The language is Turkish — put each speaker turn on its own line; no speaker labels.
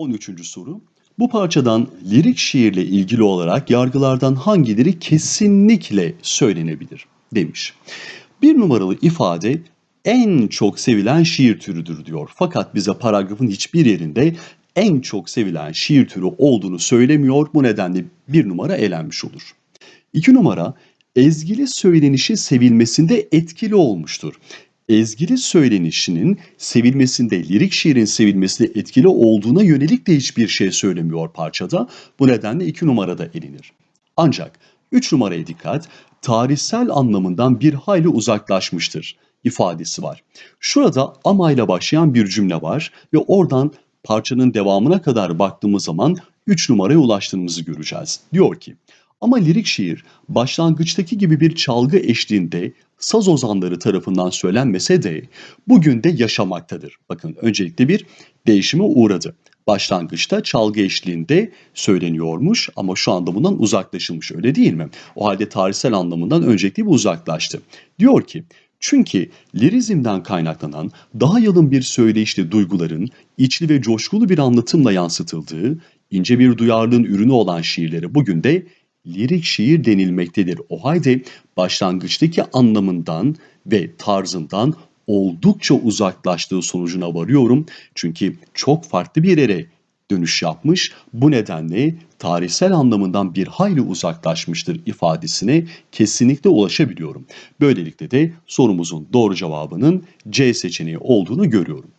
13. soru. Bu parçadan lirik şiirle ilgili olarak yargılardan hangileri kesinlikle söylenebilir demiş. Bir numaralı ifade en çok sevilen şiir türüdür diyor. Fakat bize paragrafın hiçbir yerinde en çok sevilen şiir türü olduğunu söylemiyor. Bu nedenle bir numara elenmiş olur. İki numara ezgili söylenişi sevilmesinde etkili olmuştur. Ezgili söylenişinin sevilmesinde, lirik şiirin sevilmesinde etkili olduğuna yönelik de hiçbir şey söylemiyor parçada. Bu nedenle iki numarada elenir. Ancak üç numaraya dikkat, tarihsel anlamından bir hayli uzaklaşmıştır ifadesi var. Şurada ama ile başlayan bir cümle var ve oradan parçanın devamına kadar baktığımız zaman 3 numaraya ulaştığımızı göreceğiz. Diyor ki ama lirik şiir başlangıçtaki gibi bir çalgı eşliğinde saz ozanları tarafından söylenmese de bugün de yaşamaktadır. Bakın öncelikle bir değişime uğradı. Başlangıçta çalgı eşliğinde söyleniyormuş ama şu anda bundan uzaklaşılmış öyle değil mi? O halde tarihsel anlamından öncelikle bir uzaklaştı. Diyor ki çünkü lirizmden kaynaklanan daha yalın bir söyleyişle duyguların içli ve coşkulu bir anlatımla yansıtıldığı, ince bir duyarlılığın ürünü olan şiirlere bugün de lirik şiir denilmektedir. O halde başlangıçtaki anlamından ve tarzından oldukça uzaklaştığı sonucuna varıyorum. Çünkü çok farklı bir yere dönüş yapmış. Bu nedenle tarihsel anlamından bir hayli uzaklaşmıştır ifadesine kesinlikle ulaşabiliyorum. Böylelikle de sorumuzun doğru cevabının C seçeneği olduğunu görüyorum.